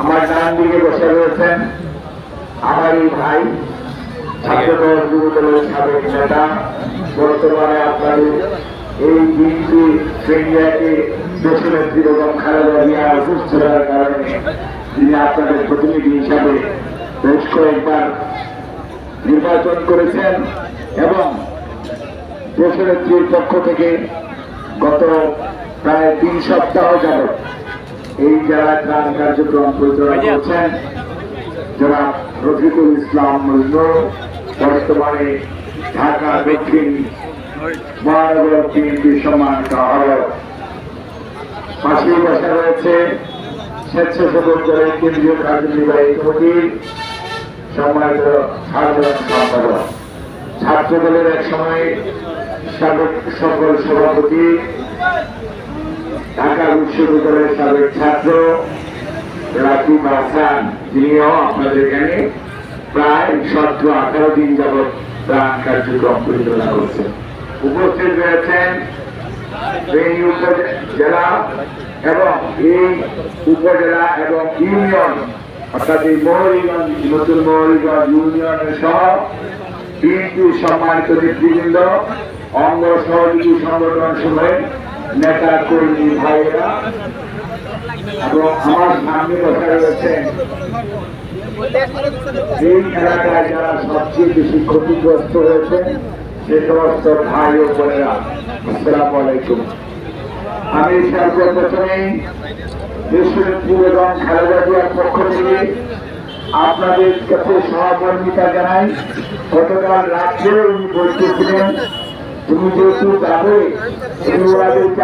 আমার ডান দিকে রয়েছেন আমারই ভাই ছাত্রদল যুবদলের বর্তমানে আপনাদের এই দিনটি ইন্ডিয়াকে দেশনেত্রী বেগম খালেদা জিয়া কারণে তিনি হিসাবে নির্বাচন করেছেন এবং দেশনেত্রীর পক্ষ থেকে গত প্রায় তিন সপ্তাহ যাবৎ এই জেলায় ত্রাণ কার্যক্রম পরিচালনা করছেন জনাব রফিকুল ইসলাম মজনু বর্তমানে ঢাকা দক্ষিণ মহানগর বিএনপি সম্মানিত আহ্বায়ক। পাশেই বসা রয়েছে স্বেচ্ছাসেবক দলের কেন্দ্রীয় কার্যনির্বাহী কমিটির সম্মানিত সাধারণ সম্পাদক। ছাত্র দলের এক সময় সাবেক সকল সভাপতি, ঢাকা বিশ্ববিদ্যালয়ের সাবেক ছাত্র রাকিব হাসান, তিনিও আপনাদের এখানে প্রায় সতেরো আঠারো দিন যাবৎ প্রাণ কার্যক্রম পরিচালনা করছেন। উপস্থিত রয়েছেন উপজেলা এবং এই উপজেলা এবং ইউনিয়ন, অর্থাৎ এই মৌলিগঞ্জ, নতুন মৌলিগঞ্জ ইউনিয়নের সহ বিএনপির সম্মানিত নেতৃবৃন্দ অঙ্গ সহযোগী সংগঠন সমূহের নেতা কর্মী ভাইয়েরা এবং আমার সামনে বসা রয়েছেন এই এলাকায় যারা সবচেয়ে বেশি ক্ষতিগ্রস্ত হয়েছে, সে সমস্ত ভাই ও বোনেরা, আসসালাম আলাইকুম। আমি সর্বপ্রথমেই দেশনেত্রী এবং খালেদা জিয়ার পক্ষ থেকে আপনাদের কাছে সহকর্মিতা জানাই। গতকাল রাত্রে উনি বলতেছিলেন তুমি যেহেতু যাবে তুমি ওনাদেরকে